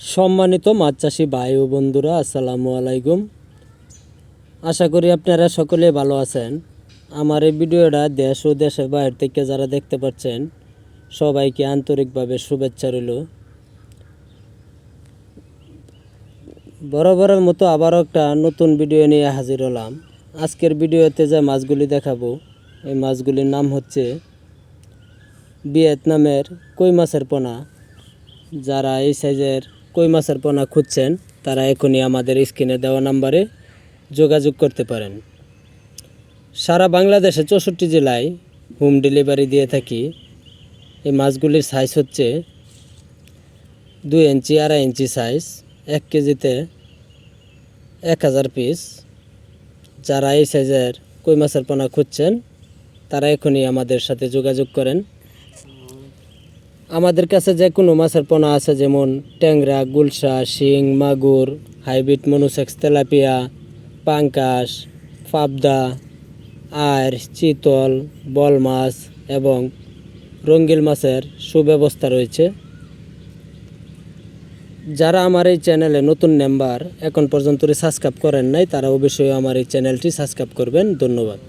সম্মানিত মাছ চাষি ভাই ও বন্ধুরা, আসসালামু আলাইকুম। আশা করি আপনারা সকলে ভালো আছেন। আমার এই ভিডিওটা দেশ ও দেশের বাইরে থেকে যারা দেখতে পাচ্ছেন, সবাইকে আন্তরিকভাবে শুভেচ্ছা রইল। বরাবরের মতো আবারও একটা নতুন ভিডিও নিয়ে হাজির হলাম। আজকের ভিডিওতে যে মাছগুলি দেখাবো, এই মাছগুলির নাম হচ্ছে ভিয়েতনামের কই মাছের পোনা। যারা এই সাইজের কই মাছের পোনা খুঁজছেন, তারা এখনই আমাদের স্ক্রিনে দেওয়া নাম্বারে যোগাযোগ করতে পারেন। সারা বাংলাদেশে চৌষট্টি জেলায় হোম ডেলিভারি দিয়ে থাকি। এই মাছগুলির সাইজ হচ্ছে দুই ইঞ্চি, আড়াই ইঞ্চি সাইজ এক কেজিতে এক হাজার পিস যারা এই সাইজের কই মাছের পোনা খুঁজছেন, তারা এখনই আমাদের সাথে যোগাযোগ করেন। আমাদের কাছে যে কোনো মাছের পোনা আছে, যেমন ট্যাংরা, গুলশা, শিং, মাগুর, হাইব্রিড মনুসেক্স, তেলাপিয়া, পাঙ্কাশ, পাবদা আর চিতল, বল মাছ এবং রঙ্গিল মাছের সুব্যবস্থা রয়েছে। যারা আমার এই চ্যানেলে নতুন মেম্বার এখন পর্যন্ত সাবস্ক্রাইব করেন নাই, তারা অবশ্যই আমার এই চ্যানেলটি সাবস্ক্রাইব করবেন। ধন্যবাদ।